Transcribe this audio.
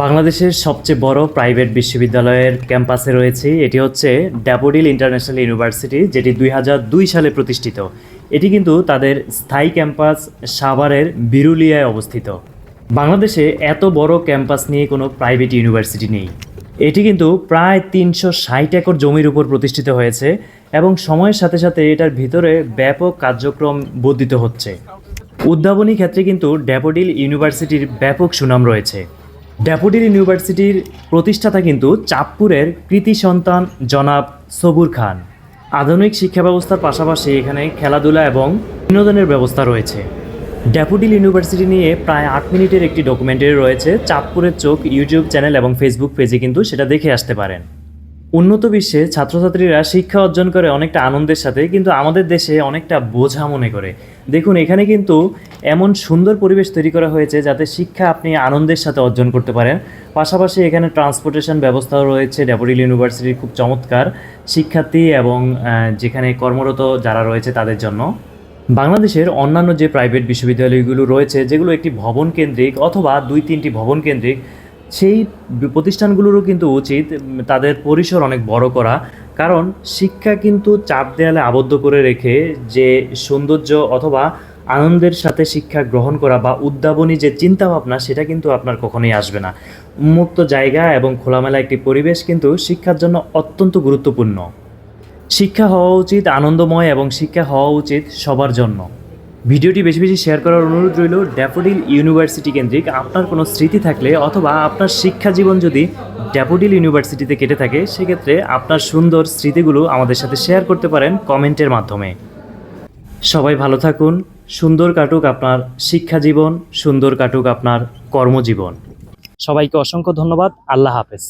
বাংলাদেশের সবচেয়ে বড় প্রাইভেট বিশ্ববিদ্যালয়ের ক্যাম্পাসে রয়েছে এটি হচ্ছে ড্যাপোডিল ইন্টারন্যাশনাল ইউনিভার্সিটি, যেটি দুই হাজার দুই সালে প্রতিষ্ঠিত। এটি কিন্তু তাদের স্থায়ী ক্যাম্পাস সাভারের বিরুলিয়ায় অবস্থিত। বাংলাদেশে এত বড় ক্যাম্পাস নিয়ে কোনো প্রাইভেট ইউনিভার্সিটি নেই। এটি কিন্তু প্রায় তিনশো ষাট একর জমির উপর প্রতিষ্ঠিত হয়েছে এবং সময়ের সাথে সাথে এটার ভিতরে ব্যাপক কার্যক্রম বর্ধিত হচ্ছে। উদ্ভাবনী ক্ষেত্রে কিন্তু ড্যাপোডিল ইউনিভার্সিটির ব্যাপক সুনাম রয়েছে। ড্যাপোডিল ইউনিভার্সিটির প্রতিষ্ঠাতা কিন্তু চাঁদপুরের কৃতি সন্তান জনাব সবুর খান। আধুনিক শিক্ষা ব্যবস্থার পাশাপাশি এখানে খেলাধুলা এবং বিনোদনের ব্যবস্থা রয়েছে। ড্যাপুডিল ইউনিভার্সিটি নিয়ে প্রায় আট মিনিটের একটি ডকুমেন্টারি রয়েছে। চাঁদপুরের চোখ ইউটিউব চ্যানেল এবং ফেসবুক পেজে কিন্তু সেটা দেখে আসতে পারেন। উন্নত বিশ্বে ছাত্রছাত্রীরা শিক্ষা অর্জন করে অনেকটা আনন্দের সাথে, কিন্তু আমাদের দেশে অনেকটা বোঝা মনে করে। দেখুন, এখানে কিন্তু এমন সুন্দর পরিবেশ তৈরি করা হয়েছে যাতে শিক্ষা আপনি আনন্দের সাথে অর্জন করতে পারেন। পাশাপাশি এখানে ট্রান্সপোর্টেশন ব্যবস্থাও রয়েছে ড্যাপোডিল ইউনিভার্সিটির খুব চমৎকার শিক্ষার্থী এবং যেখানে কর্মরত যারা রয়েছে তাদের জন্য। বাংলাদেশের অন্যান্য যে প্রাইভেট বিশ্ববিদ্যালয়গুলো রয়েছে, যেগুলো একটি ভবন কেন্দ্রিক অথবা দুই তিনটি ভবন কেন্দ্রিক সেই প্রতিষ্ঠানগুলোরও কিন্তু উচিত তাদের পরিসর অনেক বড় করা। কারণ শিক্ষা কিন্তু চাপ দেয়ালে আবদ্ধ করে রেখে যে সৌন্দর্য অথবা আনন্দের সাথে শিক্ষা গ্রহণ করা বা উদ্ভাবনী যে চিন্তাভাবনা, সেটা কিন্তু আপনার কখনোই আসবে না। উন্মুক্ত জায়গা এবং খোলামেলা একটি পরিবেশ কিন্তু শিক্ষার জন্য অত্যন্ত গুরুত্বপূর্ণ। শিক্ষা হওয়া উচিত আনন্দময় এবং শিক্ষা হওয়া উচিত সবার জন্য। ভিডিওটি বেশি বেশি শেয়ার করার অনুরোধ রইল ড্যাফোডিল ইউনিভার্সিটি কেন্দ্রিক আপনার কোনো স্মৃতি থাকলে অথবা আপনার শিক্ষা জীবন যদি ড্যাফোডিল ইউনিভার্সিটিতে কেটে থাকে, সেক্ষেত্রে আপনার সুন্দর স্মৃতিগুলো আমাদের সাথে শেয়ার করতে পারেন কমেন্টের মাধ্যমে। সবাই ভালো থাকুন, সুন্দর কাটুক আপনার শিক্ষা জীবন, সুন্দর কাটুক আপনার কর্মজীবন। সবাইকে অসংখ্য ধন্যবাদ, আল্লাহ হাফেজ।